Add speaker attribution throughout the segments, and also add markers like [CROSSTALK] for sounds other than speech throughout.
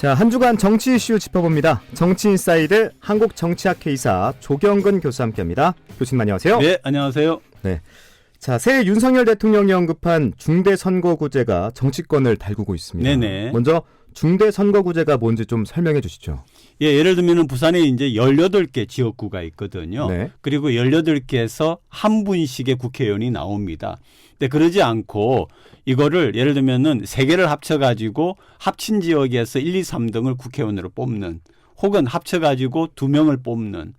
Speaker 1: 자, 한 주간 정치 이슈 짚어봅니다. 정치 인사이드 한국 정치학회 이사 조경근 교수 함께 합니다. 교수님 안녕하세요.
Speaker 2: 네, 안녕하세요.
Speaker 1: 자, 새 윤석열 대통령이 언급한 중대 선거구제가 정치권을 달구고 있습니다.
Speaker 2: 네네.
Speaker 1: 먼저 중대 선거구제가 뭔지 좀 설명해 주시죠.
Speaker 2: 예, 예를 들면 부산에 이제 18개 지역구가 있거든요.
Speaker 1: 네.
Speaker 2: 그리고 18개에서 한 분씩의 국회의원이 나옵니다. 근데 그러지 않고 이거를 예를 들면은 세 개를 합쳐 가지고 합친 지역에서 1, 2, 3등을 국회의원으로 뽑는 혹은 합쳐 가지고 두 명을 뽑는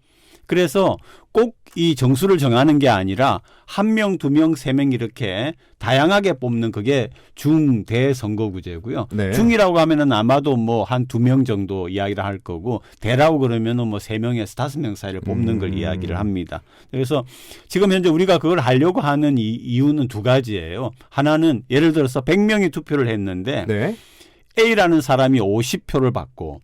Speaker 2: 그래서 꼭 이 정수를 정하는 게 아니라 한 명, 두 명, 세 명 이렇게 다양하게 뽑는 그게 중대 선거구제고요.
Speaker 1: 네.
Speaker 2: 중이라고 하면은 아마도 뭐 한 두 명 정도 이야기를 할 거고 대라고 그러면은 뭐 세 명에서 다섯 명 사이를 뽑는 걸
Speaker 1: 음.
Speaker 2: 이야기를 합니다. 그래서 지금 현재 우리가 그걸 하려고 하는 이, 이유는 두 가지예요. 하나는 예를 들어서 100명이 투표를 했는데
Speaker 1: 네.
Speaker 2: A라는 사람이 50표를 받고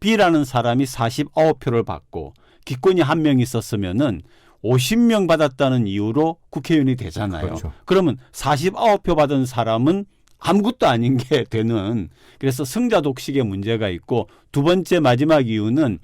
Speaker 2: B라는 사람이 49표를 받고 기권이 한 명 있었으면은 50명 받았다는 이유로 국회의원이 되잖아요.
Speaker 1: 그렇죠.
Speaker 2: 그러면 49표 받은 사람은 아무것도 아닌 게 되는 그래서 승자 독식의 문제가 있고 두 번째 마지막 이유는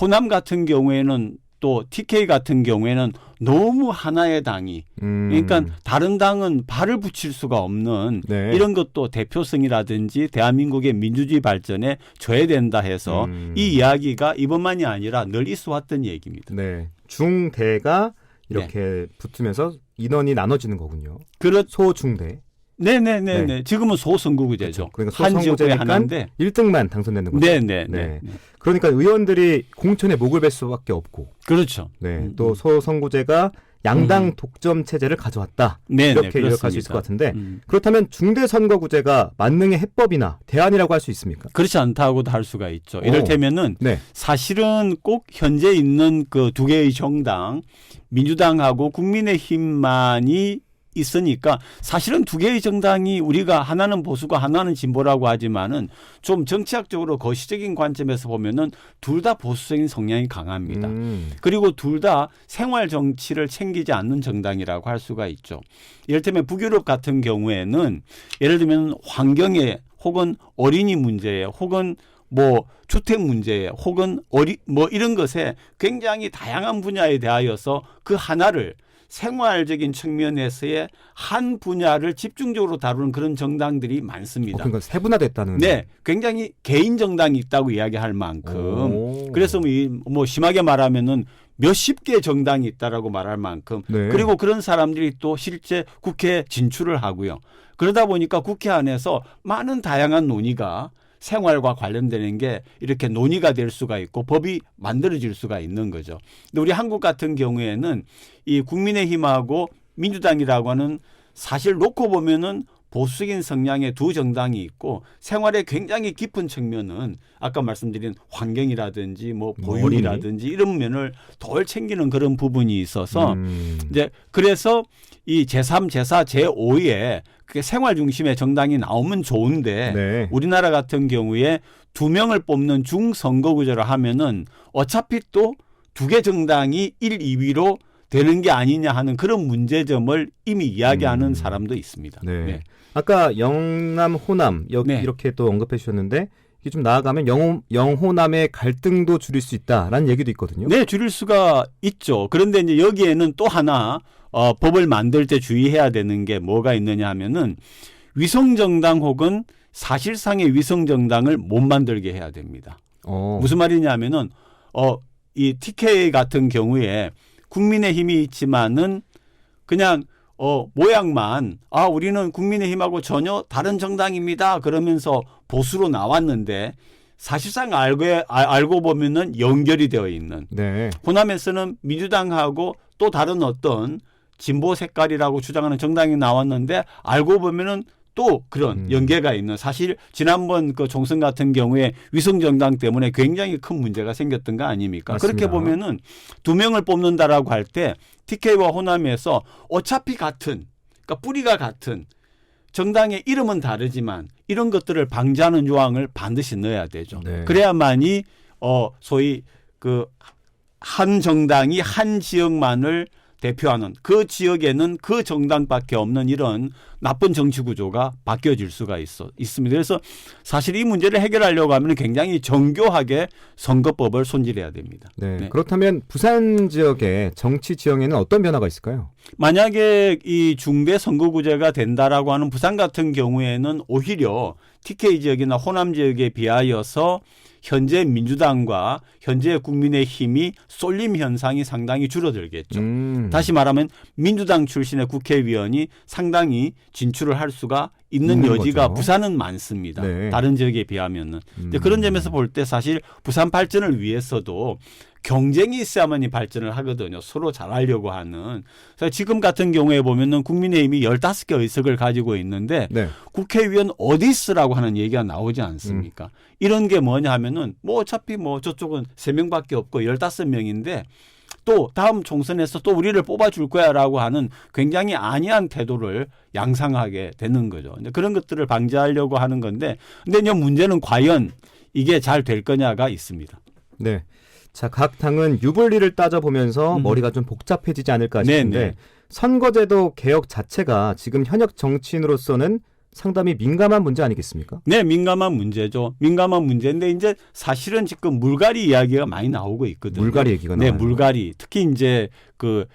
Speaker 2: 호남 같은 경우에는 또 TK 같은 경우에는 너무 하나의 당이
Speaker 1: 음.
Speaker 2: 그러니까 다른 당은 발을 붙일 수가 없는
Speaker 1: 네.
Speaker 2: 이런 것도 대표성이라든지 대한민국의 민주주의 발전에 줘야된다 해서
Speaker 1: 음.
Speaker 2: 이 이야기가 이번만이 아니라 늘 있어 왔던 얘기입니다.
Speaker 1: 네. 중대가 이렇게 붙으면서 인원이 나눠지는 거군요.
Speaker 2: 그렇
Speaker 1: 소중대.
Speaker 2: 네네네네.
Speaker 1: 네.
Speaker 2: 지금은 소선거구제죠.
Speaker 1: 그러니까
Speaker 2: 한 지역구에
Speaker 1: 소선거제니까
Speaker 2: 하나인데.
Speaker 1: 1등만 당선되는 거죠.
Speaker 2: 네네네.
Speaker 1: 네. 그러니까 의원들이 공천에 목을 벨 수밖에 없고
Speaker 2: 그렇죠.
Speaker 1: 네.
Speaker 2: 음,
Speaker 1: 또
Speaker 2: 음.
Speaker 1: 소선구제가 양당
Speaker 2: 음.
Speaker 1: 독점 체제를 가져왔다.
Speaker 2: 네네.
Speaker 1: 이렇게 요약할 수. 있을 것 같은데
Speaker 2: 음.
Speaker 1: 그렇다면 중대선거구제가 만능의 해법이나 대안이라고 할 수 있습니까?
Speaker 2: 그렇지 않다고도 할 수가 있죠.
Speaker 1: 오.
Speaker 2: 이를테면은
Speaker 1: 네.
Speaker 2: 사실은 꼭 현재 있는 그 두 개의 정당 민주당하고 국민의힘만이 있으니까 사실은 두 개의 정당이 우리가 하나는 보수고 하나는 진보라고 하지만은 좀 정치학적으로 거시적인 관점에서 보면은 둘 다 보수적인 성향이 강합니다.
Speaker 1: 음.
Speaker 2: 그리고 둘 다 생활 정치를 챙기지 않는 정당이라고 할 수가 있죠. 이를테면 북유럽 같은 경우에는 예를 들면 환경에 혹은 어린이 문제에 혹은 뭐 주택 문제에 혹은 어리 뭐 이런 것에 굉장히 다양한 분야에 대하여서 그 하나를 생활적인 측면에서의 한 분야를 집중적으로 다루는 그런 정당들이
Speaker 1: 어,
Speaker 2: 많습니다.
Speaker 1: 그러니까 세분화됐다는.
Speaker 2: 네, 굉장히 개인 정당이 있다고 이야기할 만큼
Speaker 1: 오.
Speaker 2: 그래서 뭐, 이- 뭐 심하게 말하면은 몇십 개 정당이 있다라고 말할 만큼
Speaker 1: 네.
Speaker 2: 그리고 그런 사람들이 또 실제 국회에 진출을 하고요. 그러다 보니까 국회 안에서 많은 다양한 논의가 생활과 관련되는 게 이렇게 논의가 될 수가 있고 법이 만들어질 수가 있는 거죠. 근데 우리 한국 같은 경우에는 이 국민의힘하고 민주당이라고 하는 사실 놓고 보면은 보수적인 성향의 두 정당이 있고 생활에 굉장히 깊은 측면은 아까 말씀드린 환경이라든지
Speaker 1: 뭐뭐
Speaker 2: 보육이라든지 이런 면을 덜 챙기는 그런 부분이 있어서
Speaker 1: 음.
Speaker 2: 이제 그래서 이 제3, 제4, 제5에 그게 생활 중심의 정당이 나오면 좋은데
Speaker 1: 네.
Speaker 2: 우리나라 같은 경우에 두 명을 뽑는 중선거구제를 하면은 어차피 또 두 개 정당이 1, 2위로 되는 게 아니냐 하는 그런 문제점을 이미 이야기하는
Speaker 1: 음.
Speaker 2: 사람도 있습니다.
Speaker 1: 네. 아까 영남 호남 여기
Speaker 2: 네.
Speaker 1: 이렇게 또 언급해 주셨는데 이게 좀 나아가면 영 영호남의 갈등도 줄일 수 있다라는 얘기도 있거든요.
Speaker 2: 네, 줄일 수가 있죠. 그런데 이제 여기에는 또 하나 어, 법을 만들 때 주의해야 되는 게 뭐가 있느냐 하면은 위성정당 혹은 사실상의 위성정당을 못 만들게 해야 됩니다.
Speaker 1: 어.
Speaker 2: 무슨 말이냐 하면은 어, 이 TK 같은 경우에 국민의힘이 있지만은 그냥 어, 모양만 아, 우리는 국민의힘하고 전혀 다른 정당입니다. 그러면서 보수로 나왔는데 사실상 알고 아- 알고 보면은 연결이 되어 있는
Speaker 1: 네.
Speaker 2: 호남에서는 민주당하고 또 다른 어떤 진보 색깔이라고 주장하는 정당이 나왔는데 알고 보면은 또 그런
Speaker 1: 음.
Speaker 2: 연계가 있는 사실 지난번 그 총선 같은 경우에 위성 정당 때문에 굉장히 큰 문제가 생겼던 거 아닙니까?
Speaker 1: 맞습니다.
Speaker 2: 그렇게 보면은 두 명을 뽑는다라고 할 때 TK와 호남에서 어차피 같은 그러니까 뿌리가 같은 정당의 이름은 다르지만 이런 것들을 방지하는 조항을 반드시 넣어야 되죠.
Speaker 1: 네.
Speaker 2: 그래야만이 어 소위 그 한 정당이 한 지역만을 대표하는 그 지역에는 그 정당밖에 없는 이런 나쁜 정치 구조가 바뀌어질 수가 있어 있습니다. 그래서 사실 이 문제를 해결하려고 하면 굉장히 정교하게 선거법을 손질해야 됩니다.
Speaker 1: 네.
Speaker 2: 네.
Speaker 1: 그렇다면 부산 지역의 정치 지형에는 어떤 변화가 있을까요?
Speaker 2: 만약에 이 중대 선거구제가 된다라고 하는 부산 같은 경우에는 오히려 TK 지역이나 호남 지역에 비하여서 현재 민주당과 현재 국민의 힘이 쏠림 현상이 상당히 줄어들겠죠.
Speaker 1: 음.
Speaker 2: 다시 말하면 민주당 출신의 국회의원이 상당히 진출을 할 수가 있는 여지가
Speaker 1: 거죠.
Speaker 2: 부산은 많습니다.
Speaker 1: 네.
Speaker 2: 다른 지역에 비하면은.
Speaker 1: 음.
Speaker 2: 그런 점에서 볼 때 사실 부산 발전을 위해서도 경쟁이 있어야만 이 발전을 하거든요. 서로 잘하려고 하는. 그래서 지금 같은 경우에 보면은 국민의힘이 15개 의석을 가지고 있는데
Speaker 1: 네.
Speaker 2: 국회의원 어디 있으라고 하는 얘기가 나오지 않습니까?
Speaker 1: 음.
Speaker 2: 이런 게 뭐냐 하면은 뭐 어차피 뭐 저쪽은 3명밖에 없고 15명인데 또 다음 총선에서 또 우리를 뽑아줄 거야라고 하는 굉장히 안이한 태도를 양상하게 되는 거죠. 그런 것들을 방지하려고 하는 건데 근데 이제 문제는 과연 이게 잘 될 거냐가 있습니다.
Speaker 1: 네. 자, 각 당은 유불리를 따져보면서
Speaker 2: 음.
Speaker 1: 머리가 좀 복잡해지지 않을까
Speaker 2: 네,
Speaker 1: 싶은데
Speaker 2: 네.
Speaker 1: 선거제도 개혁 자체가 지금 현역 정치인으로서는 상당히 민감한 문제 아니겠습니까?
Speaker 2: 네, 민감한 문제죠. 민감한 문제인데 이제 사실은 지금 물갈이 이야기가 많이 나오고 있거든요.
Speaker 1: 물갈이 얘기가
Speaker 2: 네. 물갈이. 특히 이제 그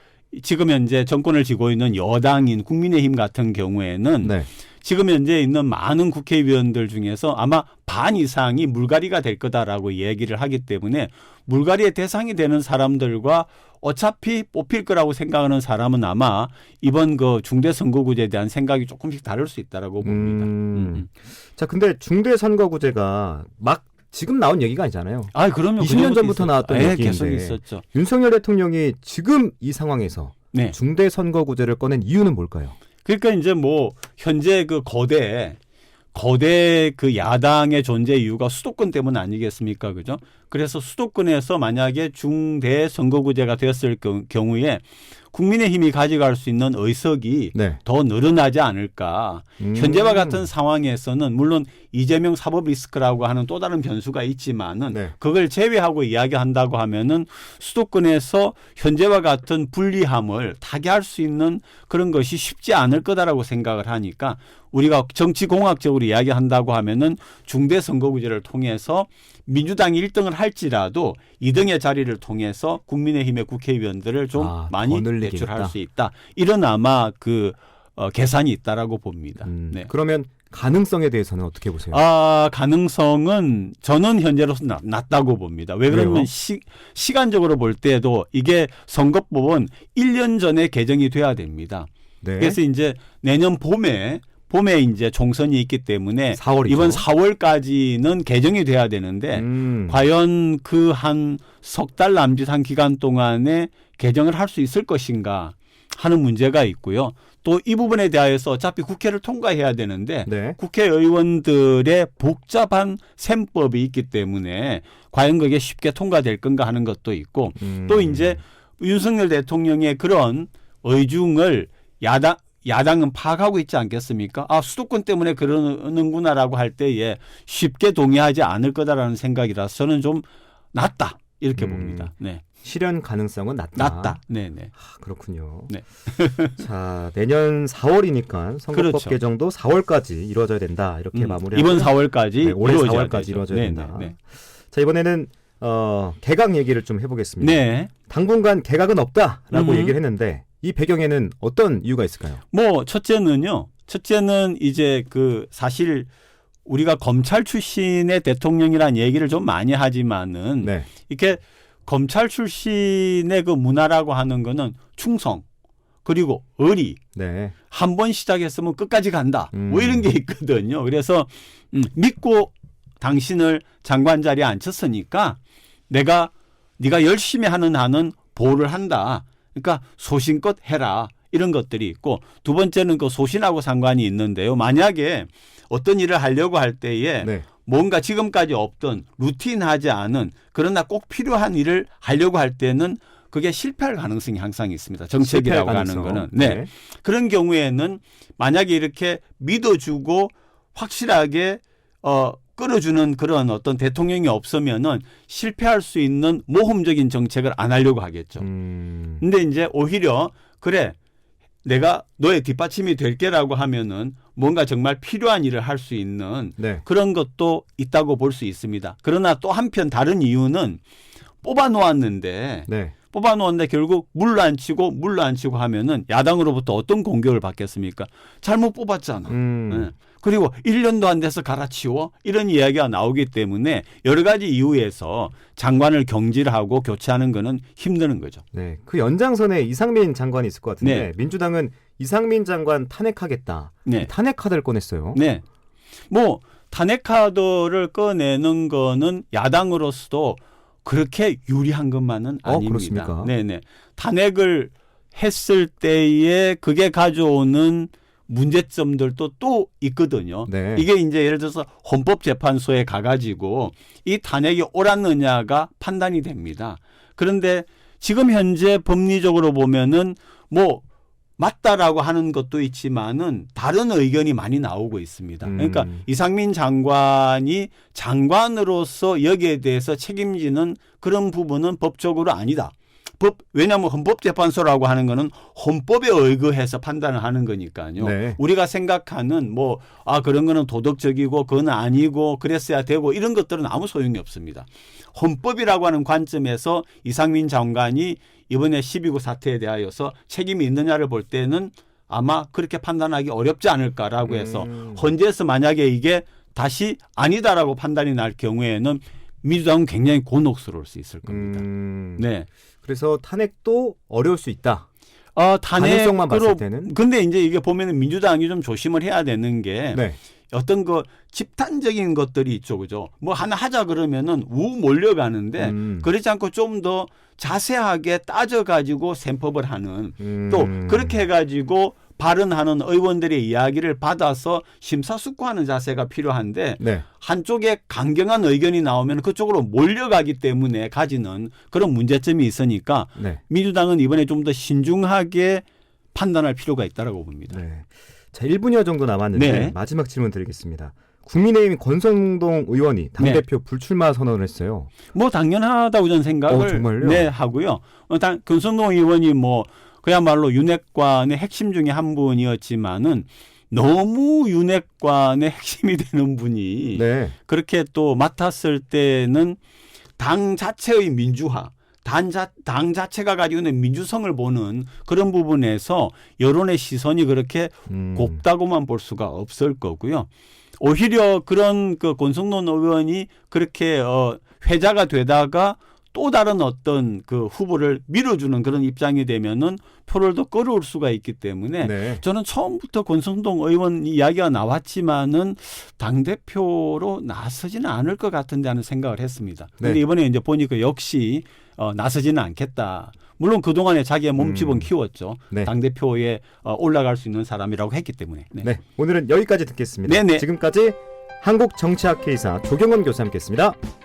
Speaker 2: 지금 현재 정권을 쥐고 있는 여당인 국민의힘 같은 경우에는
Speaker 1: 네.
Speaker 2: 지금 현재 있는 많은 국회의원들 중에서 아마 반 이상이 물갈이가 될 거다라고 얘기를 하기 때문에 물갈이의 대상이 되는 사람들과 어차피 뽑힐 거라고 생각하는 사람은 아마 이번 그 중대 선거구제에 대한 생각이 조금씩 다를 수 있다라고 봅니다.
Speaker 1: 음.
Speaker 2: 음.
Speaker 1: 자, 근데 중대 선거구제가 막 지금 나온 얘기가 아니잖아요.
Speaker 2: 아, 그러면
Speaker 1: 20년 전부터 나왔던
Speaker 2: 예,
Speaker 1: 얘기인데.
Speaker 2: 계속 있었죠.
Speaker 1: 윤석열 대통령이 지금 이 상황에서
Speaker 2: 네.
Speaker 1: 중대 선거구제를 꺼낸 이유는 뭘까요?
Speaker 2: 그러니까 이제 뭐 현재 그 거대 거대 그 야당의 존재 이유가 수도권 때문 아니겠습니까? 그죠? 그래서 수도권에서 만약에 중대 선거구제가 되었을 경- 경우에 국민의힘이 가져갈 수 있는 의석이
Speaker 1: 네.
Speaker 2: 더 늘어나지 않을까.
Speaker 1: 음.
Speaker 2: 현재와 같은 상황에서는 물론 이재명 사법 리스크라고 하는 또 다른 변수가 있지만은
Speaker 1: 네.
Speaker 2: 그걸 제외하고 이야기한다고 하면은 수도권에서 현재와 같은 불리함을 타개할 수 있는 그런 것이 쉽지 않을 거다라고 생각을 하니까 우리가 정치 공학적으로 이야기한다고 하면은 중대 선거구제를 통해서 민주당이 1등을 할지라도 2등의 자리를 통해서 국민의힘의 국회의원들을 좀
Speaker 1: 아,
Speaker 2: 많이 배출할 수 있다. 이런 아마 그 어, 계산이 있다라고 봅니다.
Speaker 1: 음,
Speaker 2: 네.
Speaker 1: 그러면 가능성에 대해서는 어떻게 보세요?
Speaker 2: 아, 가능성은 저는 현재로서 낮, 낮다고 봅니다. 왜 그러면? 시, 시간적으로 볼 때도 이게 선거법은 1년 전에 개정이 돼야 됩니다.
Speaker 1: 네.
Speaker 2: 그래서 이제 내년 봄에 봄에 이제 총선이 있기 때문에
Speaker 1: 4월이죠.
Speaker 2: 이번 4월까지는 개정이 돼야 되는데
Speaker 1: 음.
Speaker 2: 과연 그 한 석 달 남짓한 기간 동안에 개정을 할 수 있을 것인가 하는 문제가 있고요. 또 이 부분에 대하여서 어차피 국회를 통과해야 되는데
Speaker 1: 네.
Speaker 2: 국회의원들의 복잡한 셈법이 있기 때문에 과연 그게 쉽게 통과될 건가 하는 것도 있고
Speaker 1: 음.
Speaker 2: 또 이제 윤석열 대통령의 그런 의중을 야당 야당은 파악하고 있지 않겠습니까? 아 수도권 때문에 그러는구나라고 할 때에 쉽게 동의하지 않을 거다라는 생각이라서 저는 좀 낮다 이렇게
Speaker 1: 음.
Speaker 2: 봅니다. 네,
Speaker 1: 실현 가능성은 낮다.
Speaker 2: 낮다. 네, 네.
Speaker 1: 아, 그렇군요.
Speaker 2: 네. [LAUGHS]
Speaker 1: 자, 내년 4월이니까 선거법
Speaker 2: 그렇죠.
Speaker 1: 개정도 4월까지 이루어져야 된다. 이렇게
Speaker 2: 음,
Speaker 1: 마무리하고
Speaker 2: 이번 4월까지
Speaker 1: 네, 올해
Speaker 2: 이루어져야
Speaker 1: 4월까지
Speaker 2: 되죠.
Speaker 1: 이루어져야
Speaker 2: 네,
Speaker 1: 된다.
Speaker 2: 네,
Speaker 1: 자, 이번에는 어, 개각 얘기를 좀 해보겠습니다.
Speaker 2: 네. 네.
Speaker 1: 당분간 개각은 없다라고
Speaker 2: 음.
Speaker 1: 얘기를 했는데 이 배경에는 어떤 이유가 있을까요?
Speaker 2: 뭐 첫째는요. 첫째는 이제 그 사실 우리가 검찰 출신의 대통령이란 얘기를 좀 많이 하지만은
Speaker 1: 네.
Speaker 2: 이렇게 검찰 출신의 그 문화라고 하는 거는 충성 그리고 의리
Speaker 1: 네.
Speaker 2: 한 번 시작했으면 끝까지 간다. 뭐
Speaker 1: 음.
Speaker 2: 이런 게 있거든요. 그래서 음, 믿고 당신을 장관 자리에 앉혔으니까 내가 네가 열심히 하는 한은 보호를 한다. 그러니까 소신껏 해라. 이런 것들이 있고 두 번째는 그 소신하고 상관이 있는데요. 만약에 어떤 일을 하려고 할 때에
Speaker 1: 네.
Speaker 2: 뭔가 지금까지 없던 루틴하지 않은 그러나 꼭 필요한 일을 하려고 할 때는 그게 실패할 가능성이 항상 있습니다. 정책이라고 하는. 거는. 네. 그런 경우에는 만약에 이렇게 믿어주고 확실하게 어 끌어주는 그런 어떤 대통령이 없으면은 실패할 수 있는 모험적인 정책을 안 하려고 하겠죠.
Speaker 1: 음.
Speaker 2: 근데 이제 오히려 그래 내가 너의 뒷받침이 될게라고 하면은 뭔가 정말 필요한 일을 할 수 있는
Speaker 1: 네.
Speaker 2: 그런 것도 있다고 볼 수 있습니다. 그러나 또 한편 다른 이유는 뽑아 놓았는데
Speaker 1: 네.
Speaker 2: 뽑아 놓았는데 결국 물로 안 치고 물로 안 치고 하면은 야당으로부터 어떤 공격을 받겠습니까? 잘못 뽑았잖아.
Speaker 1: 음.
Speaker 2: 예. 그리고 1년도 안 돼서 갈아치워 이런 이야기가 나오기 때문에 여러 가지 이유에서 장관을 경질하고 교체하는 거는 힘드는 거죠.
Speaker 1: 네. 그 연장선에 이상민 장관이 있을 것 같은데
Speaker 2: 네.
Speaker 1: 민주당은 이상민 장관 탄핵하겠다.
Speaker 2: 네.
Speaker 1: 탄핵 카드를 꺼냈어요.
Speaker 2: 네. 뭐 탄핵 카드를 꺼내는 거는 야당으로서도 그렇게 유리한 것만은
Speaker 1: 어,
Speaker 2: 아닙니다.
Speaker 1: 그렇습니까?
Speaker 2: 네네. 탄핵을 했을 때에 그게 가져오는 문제점들도 또 있거든요.
Speaker 1: 네.
Speaker 2: 이게 이제 예를 들어서 헌법재판소에 가가지고 이 탄핵이 옳았느냐가 판단이 됩니다. 그런데 지금 현재 법리적으로 보면은 뭐 맞다라고 하는 것도 있지만은 다른 의견이 많이 나오고 있습니다. 그러니까
Speaker 1: 음.
Speaker 2: 이상민 장관이 장관으로서 여기에 대해서 책임지는 그런 부분은 법적으로 아니다. 법 왜냐하면 헌법재판소라고 하는 거는 헌법에 의거해서 판단을 하는 거니까요.
Speaker 1: 네.
Speaker 2: 우리가 생각하는 뭐 아 그런 거는 도덕적이고 그건 아니고 그랬어야 되고 이런 것들은 아무 소용이 없습니다. 헌법이라고 하는 관점에서 이상민 장관이 이번에 12구 사태에 대하여서 책임이 있느냐를 볼 때는 아마 그렇게 판단하기 어렵지 않을까라고 해서
Speaker 1: 음.
Speaker 2: 헌재에서 만약에 이게 다시 아니다라고 판단이 날 경우에는 민주당은 굉장히 곤혹스러울 수 있을 겁니다.
Speaker 1: 음.
Speaker 2: 네.
Speaker 1: 그래서 탄핵도 어려울 수 있다.
Speaker 2: 어,
Speaker 1: 가능성만 봤을 때는
Speaker 2: 근데 이제 이게 보면은 민주당이 좀 조심을 해야 되는 게
Speaker 1: 네.
Speaker 2: 어떤 그 집단적인 것들이 있죠, 그죠? 뭐 하나 하자 그러면은 우 몰려가는데
Speaker 1: 음.
Speaker 2: 그렇지 않고 좀 더 자세하게 따져가지고 셈법을 하는
Speaker 1: 음.
Speaker 2: 또 그렇게 해가지고 발언하는 의원들의 이야기를 받아서 심사숙고하는 자세가 필요한데
Speaker 1: 네.
Speaker 2: 한쪽에 강경한 의견이 나오면 그쪽으로 몰려가기 때문에 가지는 그런 문제점이 있으니까
Speaker 1: 네.
Speaker 2: 민주당은 이번에 좀 더 신중하게 판단할 필요가 있다라고 봅니다.
Speaker 1: 네. 자, 1분여 정도 남았는데
Speaker 2: 네.
Speaker 1: 마지막 질문 드리겠습니다. 국민의힘 권성동 의원이 당대표
Speaker 2: 네.
Speaker 1: 불출마 선언을 했어요.
Speaker 2: 뭐 당연하다고 저는 생각을
Speaker 1: 어?
Speaker 2: 네 하고요. 어, 당, 금성동 의원이 뭐 그야말로 윤핵관의 핵심 중에 한 분이었지만은 너무 윤핵관의 핵심이 되는 분이
Speaker 1: 네.
Speaker 2: 그렇게 또 맡았을 때는 당 자체의 민주화, 당, 자, 당 자체가 가지고 있는 민주성을 보는 그런 부분에서 여론의 시선이 그렇게
Speaker 1: 음.
Speaker 2: 곱다고만 볼 수가 없을 거고요. 오히려 그런 그 권성동 의원이 그렇게 어 회자가 되다가 또 다른 어떤 그 후보를 밀어주는 그런 입장이 되면은 표를 더 끌어올 수가 있기 때문에
Speaker 1: 네.
Speaker 2: 저는 처음부터 권성동 의원 이야기가 나왔지만은 당 대표로 나서지는 않을 것 같은데 하는 생각을 했습니다. 그런데
Speaker 1: 네.
Speaker 2: 이번에 이제 보니까 역시 어, 나서지는 않겠다. 물론 그 동안에 자기의 몸집은
Speaker 1: 음.
Speaker 2: 키웠죠.
Speaker 1: 네.
Speaker 2: 당 대표에 어, 올라갈 수 있는 사람이라고 했기 때문에. 네.
Speaker 1: 네. 오늘은 여기까지 듣겠습니다.
Speaker 2: 네네.
Speaker 1: 지금까지 한국 정치학회의사 조경원 교수와 함께했습니다.